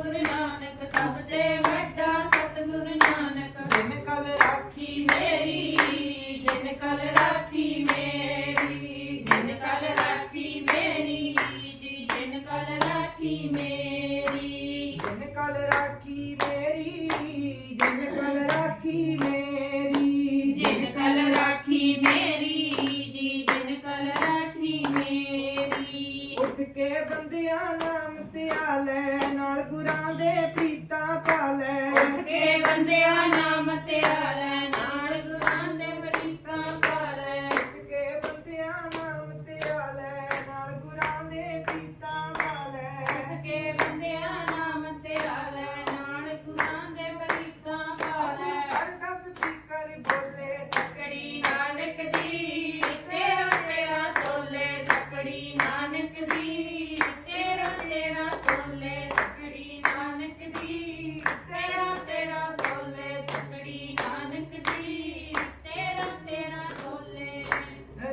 ഒരു ਕੇ ਬੰਦਿਆ ਨਾਮ ਧਿਆਲੇ ਨਾਲ ਗੁਰਾਂ ਦੇ ਪ੍ਰੀਤਾਂ ਪਾਲੇ ਉੱਠ ਕੇ ਬੰਦਿਆਂ ਨਾਮ ਧਿਆਲੇ ਨਾਲ ਗੁਰਾਂ ਦੇ ਪ੍ਰੀਤਾਂ ਪਾਲੇ ਉੱਠ ਕੇ ਬੰਦਿਆ ਨਾਮ ਧਿਆਲੇ ਨਾਲ ਗੁਰਾਂ ਦੇ ਪ੍ਰੀਤਾਂ ਪਾਲੇ ਹਰ ਦਸ ਕਰ ਬੋਲੇ ਤਕੜੀ ਨਾਨਕ ਦੀ ਤੇਰਾ ਤੇਰਾ ਤੋਲੇ ਤਕੜੀ ਨਾਨਕ ਦੀ ਤੇਰਾ ਤੇਰਾ ਤੋਲੇ ਤਕੜੀ ਨਾਨਕ ਦੀ ਤੇਰਾ ਤੇਰਾ ਤੋਲੇ ਤਕੜੀ ਨਾਨਕ ਦੀ ਤੇਰਾ ਤੇਰਾ ਤੋਲੇ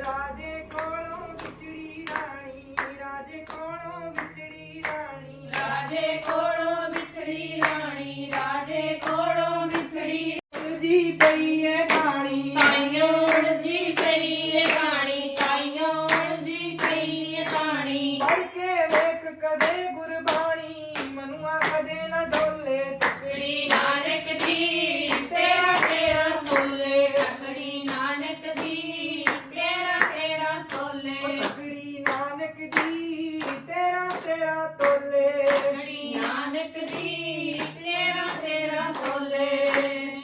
ਰਾਜੇ ਕੋਲੋਂ ਵਿਚੜੀ ਰਾਣੀ ਰਾਜੇ ਕੋਲੋਂ ਵਿਚੜੀ ਰਾਣੀ ਰਾਜੇ ਕੋਲੋਂ ਵਿਛੜੀ ਰਾਣੀ ਰਾਜੇ ਕੋਲੋਂ ਵਿਛੜੀ ਜੀ ਪਈ ਏ ਗਾਣੀ ਕਾਈਓ ਉੜਦੀ ਪਈ ਏ ਬਾਣੀ ਕਾਈਓ ਉੜਦੀ ਪਈ ਏ ਬਾਣੀ ਪੜ ਕੇ ਵੇਖ ਕਦੇ ਗੁਰਬਾਣੀ ਮਨੁਆ ਕਦੇ ਨਾ ਡੋਲੇ ਤਕੜੀ ਨਾਨਕ ਦੀ ਤੇਰਾ ਤੇਰਾ ਤੋਲੇ। ਤਕੜੀ ਨਾਨਕ ਦੀ ਤੇਰਾ ਤੇਰਾ ਤੋਲੇ। ਤਕੜੀ ਨਾਨਕ ਦੀ ਤੇਰਾ ਤੇਰਾ ਤੋਲੇ। ਤਕੜੀ ਨਾਨਕ ਦੀ ਤੇਰਾ ਤੇਰਾ ਤੋਲੇ।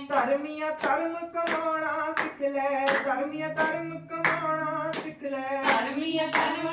ਧਰਮੀਆਂ ਧਰਮ ਕਮਾਉਣਾ ਸਿੱਖ ਲੈ ਧਰਮੀਆਂ ਧਰਮ ਕਮਾਉਣਾ ਸਿੱਖ ਲੈ। ਧਰਮੀය ਧਰਮ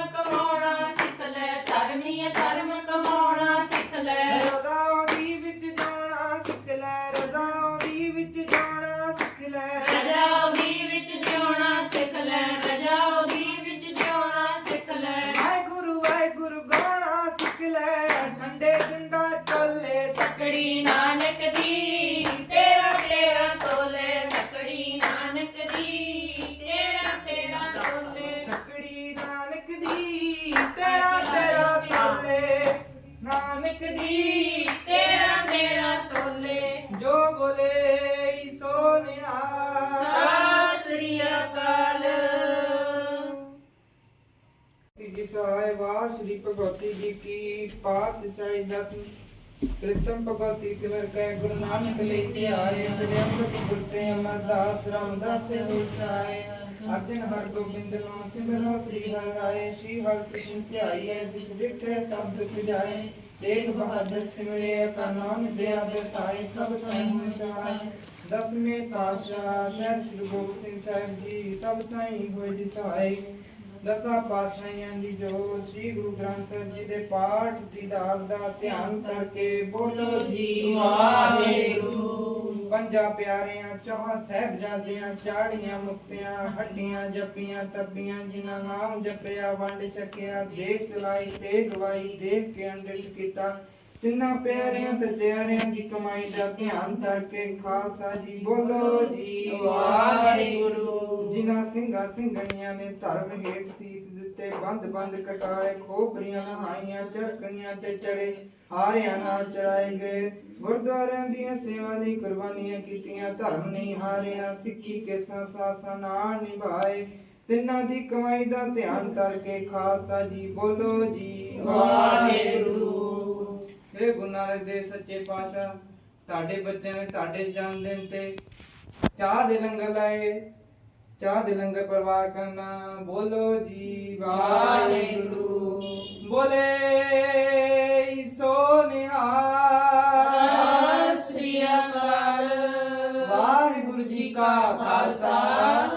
ਜੀ ਸਹਾਇ ਵਾਰ ਸ੍ਰੀ ਭਗਵਤੀ ਜੀ ਕੀ ਪਾਤ ਚਾਹੀ ਦਤ ਪ੍ਰਥਮ ਭਗਵਤੀ ਤਿਮਰ ਕੈ ਗੁਰੂ ਨਾਨਕ ਲੈ ਕੇ ਆਏ ਬੜੇ ਅੰਮ੍ਰਿਤ ਗੁਰਤੇ ਅਮਰਦਾਸ, ਰਾਮਦਾਸ ਉਚਾਏ। ਅਰਜਨ ਹਰ ਗੋਬਿੰਦ ਨਾਮ ਸਿਮਰੋ, ਸ੍ਰੀ ਹਰਿ ਰਾਏ, ਸ੍ਰੀ ਹਰਿ ਕ੍ਰਿਸ਼ਨ ਧਿਆਈਏ ਜਿਸ ਵਿਖੇ ਸਭ ਦੁਖ ਜਾਏ। ਤੇਗ ਬਹਾਦਰ ਸਿਮਰਿਆ ਕਾ ਨਾਮ ਦਿਆ ਬਤਾਈ ਸਭ ਤਾਈ ਹੋਇ ਦਸਵੇਂ ਪਾਤਸ਼ਾਹ ਸਹਿਬ, ਸ੍ਰੀ ਗੋਬਿੰਦ ਸਿੰਘ ਸਾਹਿਬ ਜੀ, ਸਭ ਤਾਈ ਹੋਏ ਜੀ ਸਹਾਈ ਦਸਾਂ ਪਾਤਸ਼ਾਹੀਆਂ ਦੀ ਜੋ ਸ੍ਰੀ ਗੁਰੂ ਗ੍ਰੰਥ ਜੀ ਦੇ ਪਾਠ ਦੀਦਾਰ ਦਾ ਧਿਆਨ ਕਰਕੇ ਬੋਲੋ, ਜੀ ਵਾਹਿਗੁਰੂ। ਪੰਜਾਂ ਪਿਆਰਿਆਂ, ਚੌਹਾਂ ਸਾਹਿਬਜ਼ਾਦਿਆਂ, ਚਾੜੀਆਂ, ਮੁਕਤਿਆਂ, ਹੱਡੀਆਂ ਜੱਪੀਆਂ, ਤੱਬੀਆਂ, ਜਿਨ੍ਹਾਂ ਨਾਮ ਜਪਿਆ, ਵੰਡ ਛਕਿਆ, ਦੇਖ ਚਲਾਈ ਤੇ ਗਵਾਈ, ਦੇਖ ਕੇ ਅੰਡਿਤ ਕੀਤਾ। ਤਿੰਨਾਂ ਪਿਆਰਿਆਂ ਤੇ ਪਿਆਰਿਆਂ ਦੀ ਕਮਾਈ ਦਾ ਧਿਆਨ ਕਰਕੇ ਖਾਲਸਾ ਜੀ ਬੋਲੋ, ਜੀ ਸਿੰਘਣੀਆਂ ਨੇ ਧਰਮ ਹੇਠ ਸੀਸ ਦਿੱਤੇ, ਬੰਦ ਬੰਦ ਕਟਾਏ, ਖੋਪਰੀਆਂ ਨਹਾਈਆਂ ਚਰਕਣੀਆਂ ਤੇ ਚੜੇ, ਹਾਰਿਆਂ ਨਾਲ ਚਰਾਏ ਗਏ। ਗੁਰਦੁਆਰਿਆਂ ਦੀਆਂ ਸੇਵਾ ਲਈ ਕੁਰਬਾਨੀਆਂ ਕੀਤੀਆਂ, ਧਰਮ ਨਹੀਂ ਹਾਰਿਆ, ਸਿੱਖੀ ਕੇ ਸੰਸਾਸਾਂ ਨਾਲ ਨਿਭਾਏ। ਤਿੰਨਾਂ ਦੀ ਕਮਾਈ ਦਾ ਧਿਆਨ ਕਰਕੇ ਖਾਲਸਾ ਜੀ, ਬੋਲੋ ਜੀ, ਵਾਹਿਗੁਰੂ। ਇਹ ਗੁਰੂ ਨਾਨਕ ਦੇ ਸੱਚੇ ਪਾਤਸ਼ਾਹ, ਤੁਹਾਡੇ ਬੱਚਿਆਂ ਨੇ ਤੁਹਾਡੇ ਜਨਮ ਦਿਨ ਤੇ ਚਾਹ ਦੇ ਲੰਗਰ ਲਾਏ। ਚਾਹ ਦੇ ਲੰਗਰ ਪਰਵਾਰ ਕਰਨਾ ਬੋਲੋ ਜੀ ਵਾਹਿਗੁਰੂ। ਬੋਲੇ ਸੋ ਨਿਹਾਲ। ਸਤਿ ਸ੍ਰੀ ਅਕਾਲ। ਵਾਹਿਗੁਰੂ ਜੀ ਕਾ ਖਾਲਸਾ।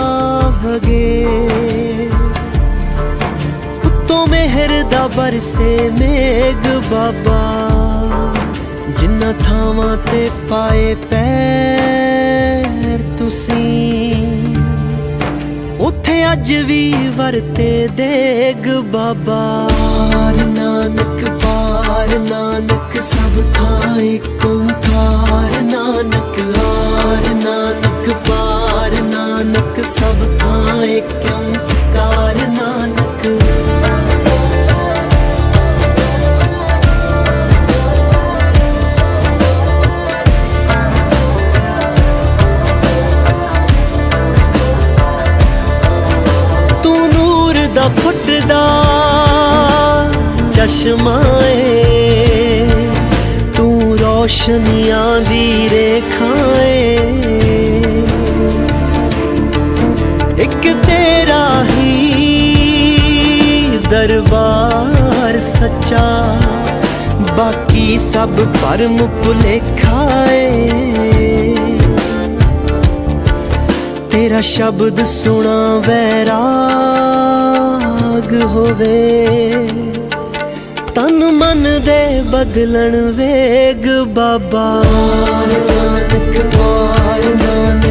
ਵਗੇ ਉੱਤੋਂ ਮਿਹਰ ਦਾ ਬਰਸੇ ਮੇਗ ਬਾਬਾ ਜਿੰਨਾ ਥਾਵਾਂ ਤੇ ਪਾਏ ਪੈਰ ਤੁਸੀਂ। ਉੱਥੇ ਅੱਜ ਵੀ ਵਰਤੇ ਦੇਗ ਬਾਬਾ। ਨਾਨਕ, ਪਾਰ ਨਾਨਕ, ਸਭ ਥਾਂ ਏਕ ਓੰਕਾਰ ਨਾਨਕ, ਹਾਰ ਨਾਨਕ। ਸਭ ਥਾਂ ਏਕ ਓੰਕਾਰ ਨਾਨਕ। ਤੂੰ ਨੂਰ ਦਾ ਫੁੱਟਦਾ ਚਸ਼ਮਾ ਏ। ਤੂੰ ਰੋਸ਼ਨੀਆਂ ਦੀ ਰੇਖਾਏ ਸੱਚਾ ਬਾਕੀ ਸਭ ਭਰਮ ਭੁਲੇਖਾ ਏ। ਤੇਰਾ ਸ਼ਬਦ ਸੁਣਾ ਵੈਰਾਗ ਹੋਵੇ। ਤਨ ਮਨ ਦੇ ਬਦਲਣ ਵੇਗ ਬਾਬਾ। ਨਾਨਕ ਪਾਰ ਨਾਨਕ।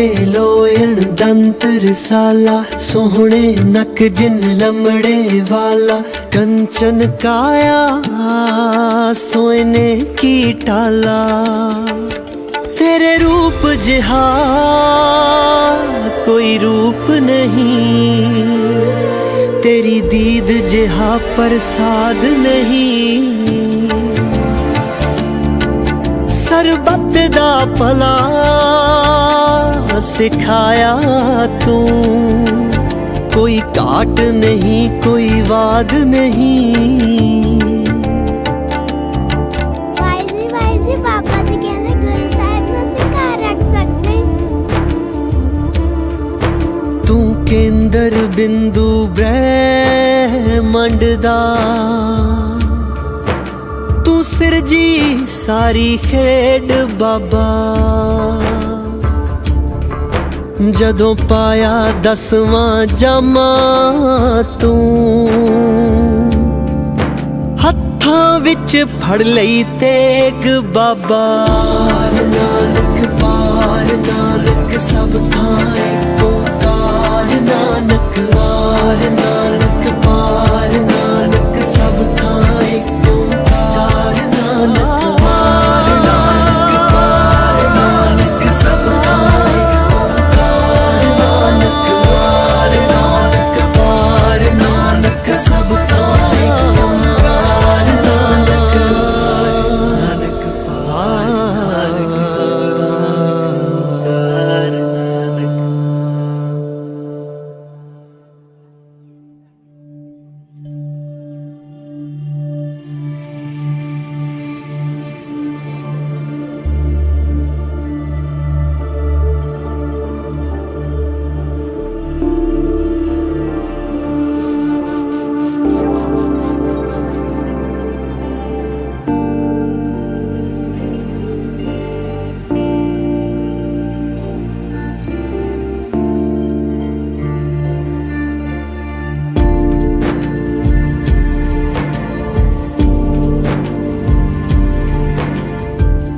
ਬੰਕੇ ਲੋਇਣ ਦੰਤ ਰਸਾਲਾ ਸੋਹਣੇ ਨਕ ਜਿਨ ਲੰਮੜੇ ਵਾਲਾ, ਕੰਚਨ ਕਾਇਆ, ਸੋਇਨੇ ਕੀ ਟਾਲਾ। ਤੇਰੇ ਰੂਪ ਜਿਹਾ ਕੋਈ ਰੂਪ ਨਹੀਂ, ਤੇਰੀ ਦੀਦ ਜਿਹਾ ਪ੍ਰਸਾਦ ਨਹੀਂ। ਸਰਬੱਤ ਦਾ ਭਲਾ ਸਿਖਾਇਆ ਤੂੰ। ਕੋਈ ਘਾਟ ਨਹੀਂ, ਕੋਈ ਵਾਦ ਨਹੀਂ। ਵਾਈਜ਼ੀ ਵਾਈਜ਼ੀ ਪਾਪਾ ਜੀ ਕਹਿੰਦੇ ਗੁਰੂ ਸਾਹਿਬ ਨੂੰ ਅਸੀਂ ਰੱਖ ਸਕਦੇ ਤੂੰ ਕੇਂਦਰ ਬਿੰਦੂ ਬ੍ਰਹਿਮੰਡ ਦਾ। ਤੂੰ ਸਿਰਜੀ ਸਾਰੀ ਖੇਡ ਬਾਬਾ। ਜਦੋਂ ਪਾਇਆ ਦਸਵਾਂ ਜਾਮਾ ਤੂੰ। ਹੱਥਾਂ ਵਿੱਚ ਫੜ ਲਈ ਤੇਗ ਬਾਬਾ। ਨਾਨਕ Bye.